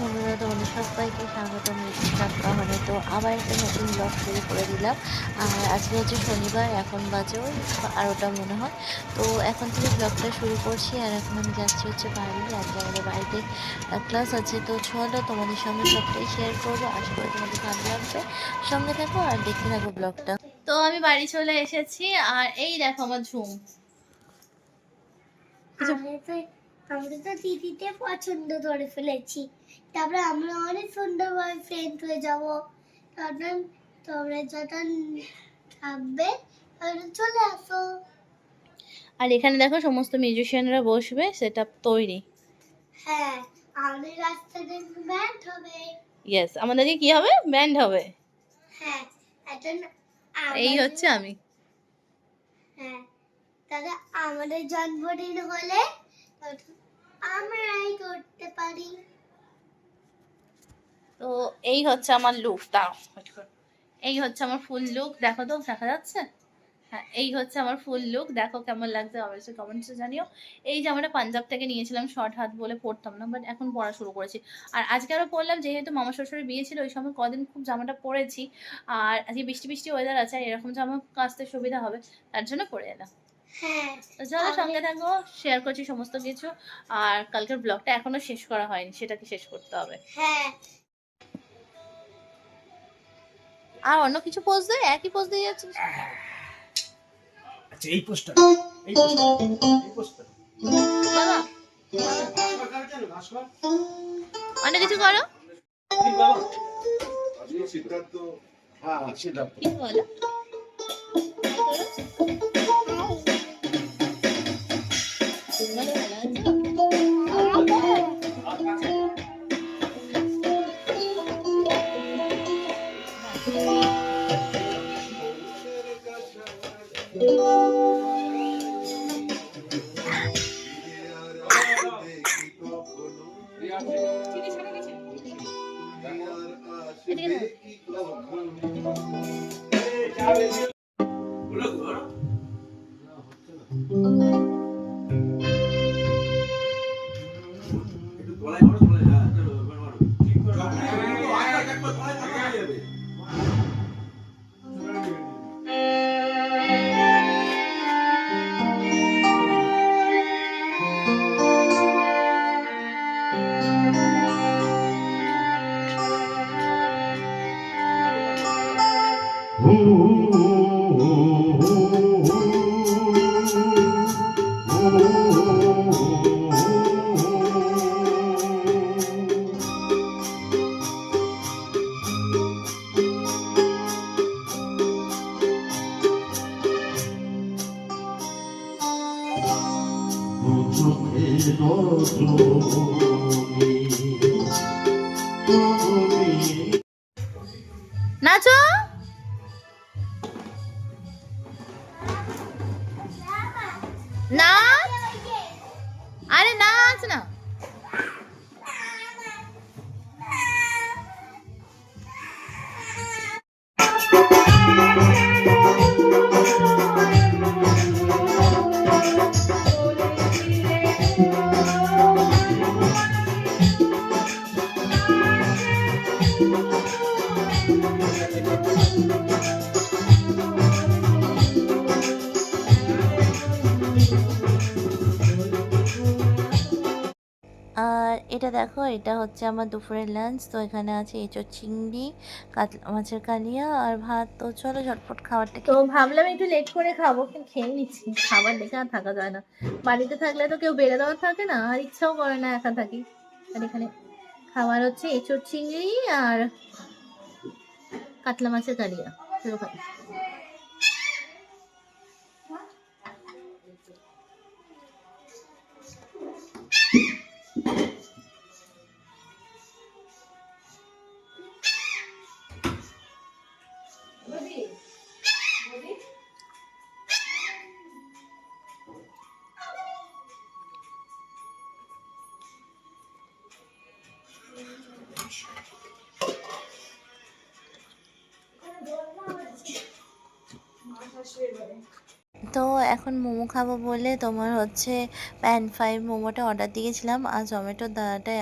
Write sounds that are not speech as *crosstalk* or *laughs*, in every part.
বন্ধুরা তোমাদের সবাইকে স্বাগত সপ্তাহনে তো আবার একটা নতুন ব্লগ শুরু করে দিলাম। আর আজকে হচ্ছে শনিবার, এখন বাজে আরোটা মনে হয়। তো এখন থেকে ব্লগটা শুরু করছি আর এখন আমি যাচ্ছি হচ্ছে বাড়ি। আজকে আমাদের বাড়িতে ক্লাস আছে। তো চলো তোমাদের সঙ্গে সবটাই শেয়ার করব। আশা করি তোমাদের ভালো লাগবে। সঙ্গে থাকো আর দেখতে থাকো ব্লগটা তো আমি বাড়ি চলে এসেছি। আর এই দেখো আমার ঝুম। আমরা তো দিদিতে পছন্দ করে ফেলেছি। তারপরে আমরা অনেক সুন্দরভাবে ফ্রেন্ড হয়ে যাব। তখন তোমরা যখন থাকবে চলে আসো। আর এখানে দেখো সমস্ত মিউজিশিয়ানরা বসবে সেটা তৈরি। হ্যাঁ আমাদের রাস্তাটা ব্যান্ড হবে। ইয়েস আমাদেরকে কি হবে? ব্যান্ড হবে। হ্যাঁ এই হচ্ছে আমি। হ্যাঁ তাহলে আমাদের জন্মদিন হলে আমরাই করতে পারি। তো এই হচ্ছে আমার লুক দাও এই হচ্ছে আমার ফুল লুক দেখো তো দেখা যাচ্ছে? হ্যাঁ এই হচ্ছে আমার ফুল লুক দেখো কেমন লাগছে অবশ্যই কমেন্টসে জানিও। এই জামাটা পাঞ্জাব থেকে নিয়েছিলাম শর্ট হাত বলে পরতাম না বাট এখন পরা শুরু করেছি। আর আজকে আরও পরলাম যেহেতু মামা শ্বশুরের বিয়ে ছিল ওই সময় কদিন খুব জামাটা পরেছি। আর আজকে বৃষ্টি বৃষ্টি ওয়েদার আছে আর এরকম জামা কাচতে সুবিধা হবে তার জন্য পরে এলাম। হ্যাঁ। চলো সঙ্গে থাকো শেয়ার করছি সমস্ত কিছু। আর কালকের ব্লগটা এখনও শেষ করা হয়নি সেটাকে শেষ করতে হবে। হ্যাঁ। আর অন্য কিছু পোজ দে একই পোজ দিয়ে যাচ্ছিস? আচ্ছা এই পোস্টার এই পোস্টার এই পোস্টার বাবা। ভাস্কর অনেক কিছু করো? বাবা। আজকে সিদ্ধার্থ। হ্যাঁ সিদ্ধার্থ। কি বলো, এদিকে নাও। নাচো আর এটা দেখো এটা হচ্ছে আমার দুপুরের লাঞ্চ তো এখানে আছে এঁচোর চিংড়ি কাতলা মাছের কালিয়া আর ভাত। তো চলো ঝটপট খাবারটা তো ভাবলাম একটু লেট করে খাব কিন্তু খেয়ে নিচ্ছি। খাবার দেখে আর থাকা যায় না। বাড়িতে থাকলে তো কেউ বেড়ে দেওয়ার থাকে না আর ইচ্ছাও করে না একা থাকি। আর এখানে খাবার হচ্ছে এঁচোর চিংড়ি আর কাতলা মাছের কালিয়া চলো Şey Arkadaş. তো এখন মোমো খাব বলে তোমার হচ্ছে প্যান ফ্রাই মোমোটা অর্ডার দিয়েছিলাম আর জোম্যাটোর দাদাটা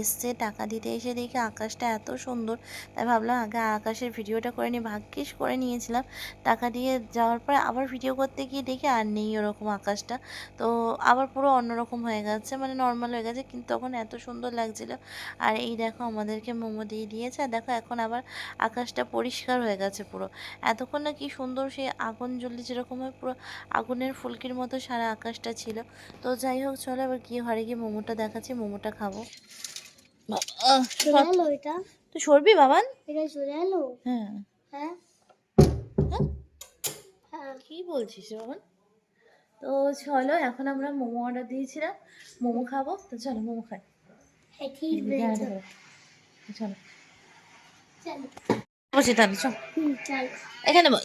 এসছে, টাকা দিতে এসে দেখি আকাশটা এত সুন্দর। তাই ভাবলাম আগে আকাশের ভিডিওটা করে নিই, ভাগ্যিস করে নিয়েছিলাম। টাকা দিয়ে যাওয়ার পরে আবার ভিডিও করতে গিয়ে দেখি আর নেই ওরকম আকাশটা। তো আবার পুরো অন্যরকম হয়ে গেছে মানে নর্মাল হয়ে গেছে, কিন্তু তখন এত সুন্দর লাগছিল। আর এই দেখো আমাদেরকে মোমো দিয়ে দিয়েছে, আর দেখো এখন আবার আকাশটা পরিষ্কার হয়ে গেছে পুরো। এতক্ষণ না কি সুন্দর সেই আগুন জ্বললে যেরকম হয়, পুরো আগুনের ফুলকির মতো সারা আকাশটা ছিল। তো যাই হোক চলো এবার গিয়ে ঘরে গিয়ে মোমোটা দেখাচ্ছি মোমোটা খাব। তুই সরবি বাবান? হ্যাঁ। হ্যাঁ। হ্যাঁ? হ্যাঁ। কি বলছিস বাবান? তো চলো এখন আমরা মোমো অর্ডার দিয়েছিলাম মোমো খাব। তো চলো মোমো খাই। চলো। চলো। বসে তাহলে চল। এখানে বল।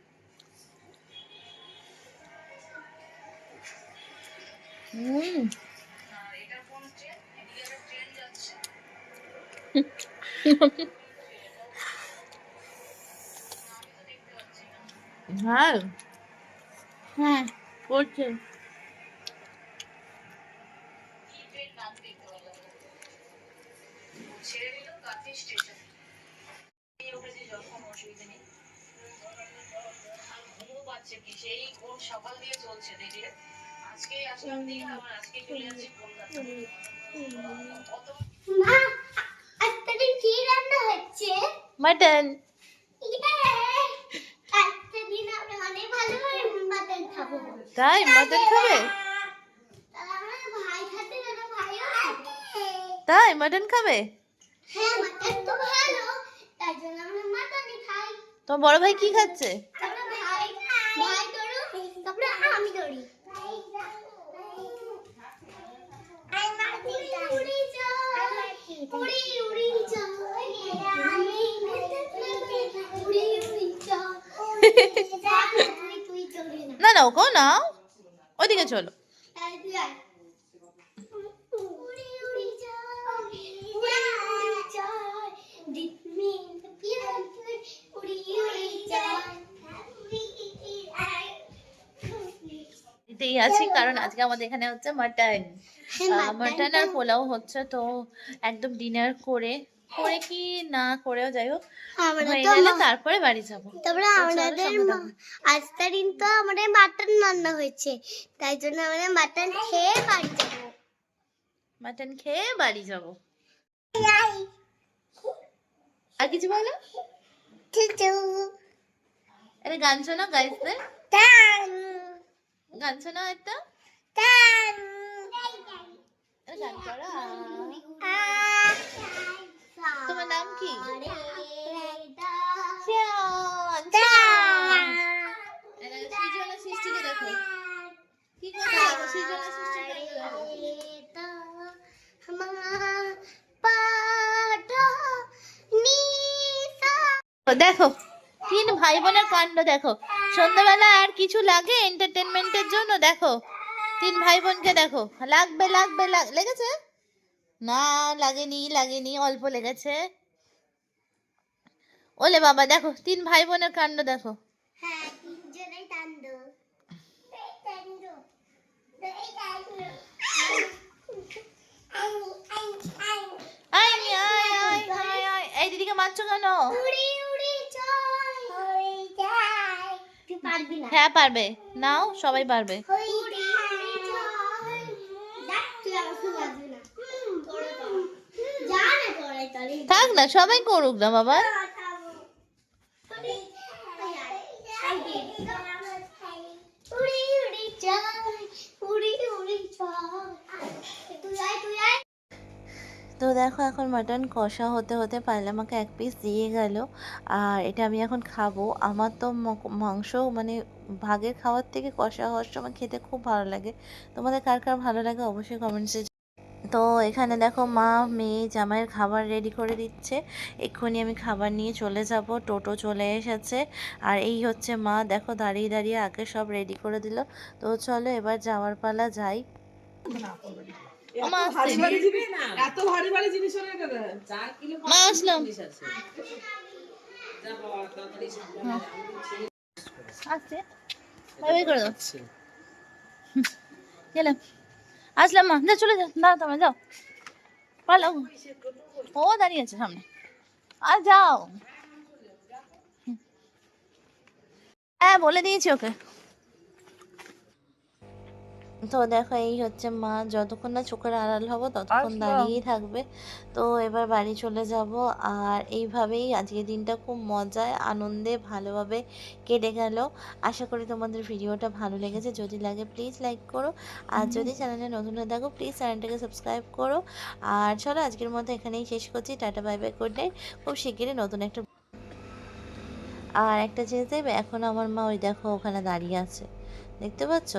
ঘুমও পাচ্ছে কি সেই কোন সকাল দিয়ে চলছে দেখলে মাটন। খাব। তাই মাটন খাবে? তাহলে আমার ভাই খাতে না ভাইও খাবে। তাই মাটন খাবে? হ্যাঁ মাটন তো ভালো তাই জন্য আমরা মাটনই খাই। তোমার বড় ভাই কি খাচ্ছে? ভাই ভাই আমি ধরি উড়ি যায়, উড়ি উড়ি যায়, উড়ি উড়ি যায়। তুই তুই ধরি *laughs* না না না। ওকেও নাও ওইদিকে চলো এটাই আছি কারণ আজকে আমাদের এখানে হচ্ছে মাটন হ্যাঁ, মাটন আর পোলাও হচ্ছে তো একদম ডিনার করে করে কি না করেও যাই হোক হয়ে তারপরে বাড়ি যাব। তারপরে আমাদের আজকের দিন তো আমাদের মাটন রান্না হয়েছে তাই জন্য আমরা মাটন খেয়ে বাড়ি যাব। মাটন খেয়ে বাড়ি যাব। আর কিছু বলো? একটা গান শোনো গাইসদের গান শোনো একটা। গান। করো তোমার নাম কি? শ্যান, শ্যান। একটা সৃজনা সৃষ্টিকে দেখো। কি কথা? দেখো সৃজনা সৃষ্টিকে দেখো। দেখো তিন ভাই বোনের কাণ্ড দেখো। সন্ধ্যাবেলা আর কিছু লাগে এন্টারটেনমেন্টের জন্য? দেখো তিন ভাই বোনকে দেখো। লাগবে লাগবে লাগ- লেগেছে? না লাগেনি লাগেনি অল্প লেগেছে। ওলে বাবা দেখো তিন ভাই বোনের কাণ্ড দেখো। এই দিদিকে মারছো কেন? হ্যাঁ পারবে। নাও সবাই পারবে। থাক না সবাই করুক না বাবা উড়ি উড়ি যায় উড়ি উড়ি যায় তুই আয় তুই আয় তো দেখো, এখন মাটন কষা হতে হতে পারলে আমাকে এক পিস দিয়ে গেল। আর এটা আমি এখন খাব। আমার তো মাংস মানে ভাগের খাওয়ার থেকে কষা হওয়ার সময় খেতে খুব ভালো লাগে। তোমাদের কার কার ভালো লাগে অবশ্যই কমেন্টসে তো এখানে দেখো, মা, মেয়ে, জামাইয়ের খাবার রেডি করে দিচ্ছে। এক্ষুনি আমি খাবার নিয়ে চলে যাব। টোটো চলে এসেছে। আর এই হচ্ছে মা, দেখো, দাঁড়িয়ে দাঁড়িয়ে আগে সব রেডি করে দিল। তো চলো এবার যাওয়ার পালা যাই। এত ভারী ভারী জিনিস মা আসলাম। আসছে। বাই বাই করে দাও। গেলাম। আসলাম মা যা চলে যা। দাঁড়া তোমরা যাও। পালাও। ও দাঁড়িয়ে আছে সামনে। আর যাও। হ্যাঁ বলে দিয়েছি ওকে। তো দেখো এই হচ্ছে মা যতক্ষণ না চোখের আড়াল হব ততক্ষণ দাঁড়িয়েই থাকবে। তো এবার বাড়ি চলে যাব। আর এইভাবেই আজকের দিনটা খুব মজায় আনন্দে ভালোভাবে কেটে গেল। আশা করি তোমাদের ভিডিওটা ভালো লেগেছে। যদি লাগে প্লিজ লাইক করো। আর যদি চ্যানেলে নতুন হয়ে থাকো প্লিজ চ্যানেলটাকে সাবস্ক্রাইব করো। আর চলো আজকের মতো এখানেই শেষ করছি। Tata bye bye good night. খুব শিগগিরই নতুন একটা আর একটা জিনিস দেখবে এখন আমার মা ওই দেখো ওখানে দাঁড়িয়ে আছে। দেখতে পাচ্ছ?